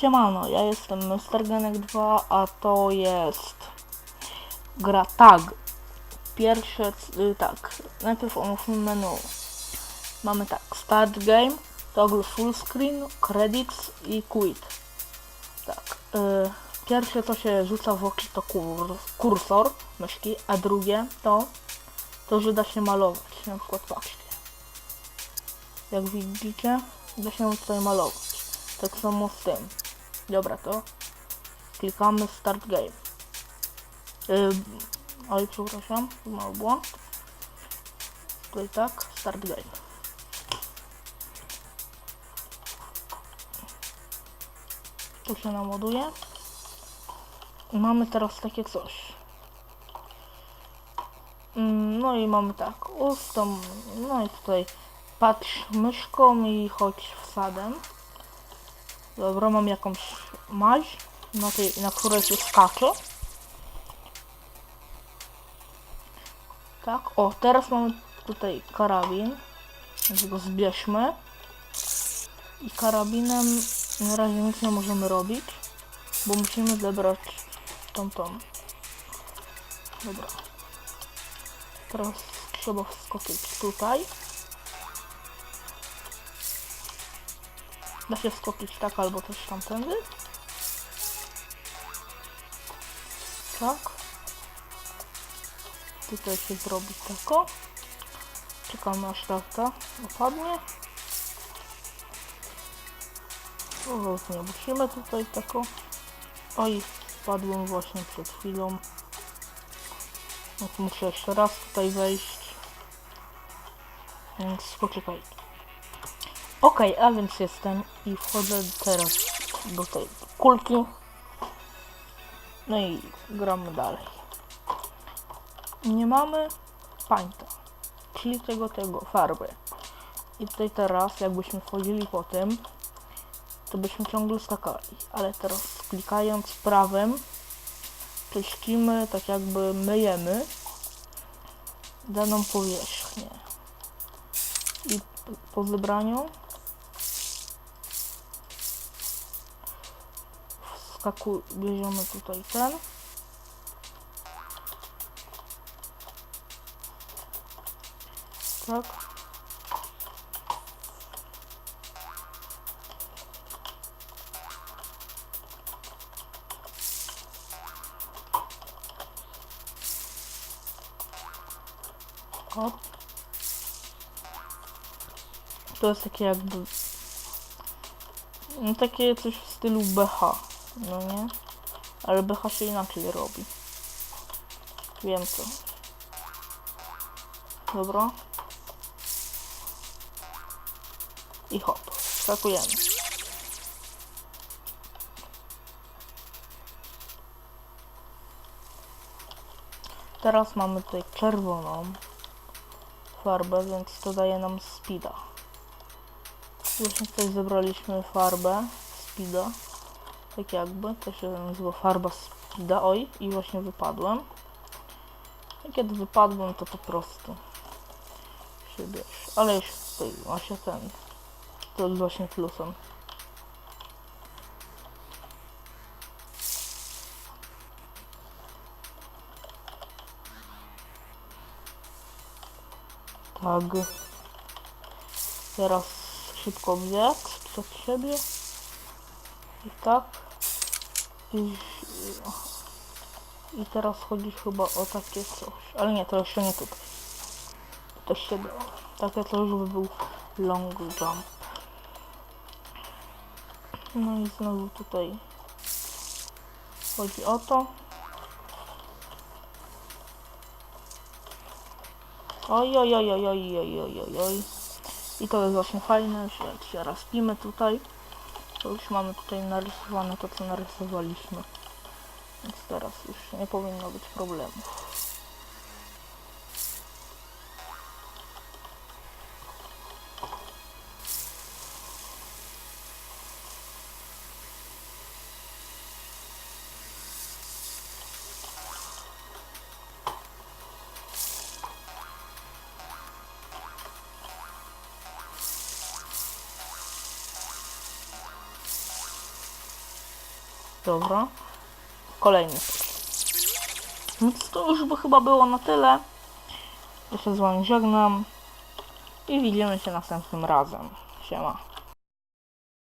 Siemano, ja jestem Mr. Genek 2, a to jest gra TAG. Pierwsze, y, tak, najpierw omówmy menu. Mamy tak, Start Game, Toggle Full Screen, Credits i Quit. Tak, y, pierwsze co się rzuca w oczy to kur, kursor myszki, a drugie to, to że da się malować. Na przykład patrzcie. Jak widzicie, da się tutaj malować. Tak samo z tym. Dobra, to klikamy Start Game. Yy, oj, przepraszam, mały błąd. Tutaj tak, Start Game. Tu się naładuje. I mamy teraz takie coś. No i mamy tak, ustąp, no i tutaj patrz myszką i chodź wsadem. Dobra, mam jakąś maź, na, tej, na której się skacze. Tak, o, teraz mamy tutaj karabin, więc go zbierzmy. I karabinem na razie nic nie możemy robić, bo musimy zebrać tą tą. Dobra. Teraz trzeba wskoczyć tutaj. Da się wskoczyć tak albo też tamtędy. Tak. Tutaj się zrobi tako. Czekamy aż tarta opadnie. O, nie musimy tutaj tako. Oj, spadłem właśnie przed chwilą. To muszę jeszcze raz tutaj wejść. Więc poczekajcie. Okej, a więc jestem i wchodzę teraz do tej kulki. No i gramy dalej. Nie mamy pańta, czyli tego, tego, farby. I tutaj teraz, jakbyśmy wchodzili po tym, to byśmy ciągle skakali. Ale teraz klikając prawym, czyścimy, tak jakby myjemy daną powierzchnię. I po zebraniu Saku Benjamin Coitano. Troco. Ó. Trouxe aqui a... Não tá aqui, trouxe estilo barra. No nie? Ale BH się inaczej robi. Wiem co. Dobra. I hop, skakujemy. Teraz mamy tutaj czerwoną farbę, więc to daje nam speeda. Właśnie tutaj zebraliśmy farbę speeda. Tak jakby, to się nazywa farba speeda. Oj, i właśnie wypadłem. I kiedy wypadłem, to po prostu się bierz. Ale już tutaj właśnie ten. To jest właśnie plusem. Tak. Teraz szybko bieg przed siebie. I tak. I, I teraz chodzi chyba o takie coś. Ale nie, to jeszcze nie tutaj. To się dało. Takie coś by był long jump. No i znowu tutaj chodzi o to. Oj, oj, oj, oj, oj, oj, oj, oj. I to jest właśnie fajne, że jak się raspimy tutaj to już mamy tutaj narysowane to, co narysowaliśmy. Więc teraz już nie powinno być problemów. Dobra. Kolejny. Więc to już by chyba było na tyle. Ja się z wami żegnam. I widzimy się następnym razem. Siema.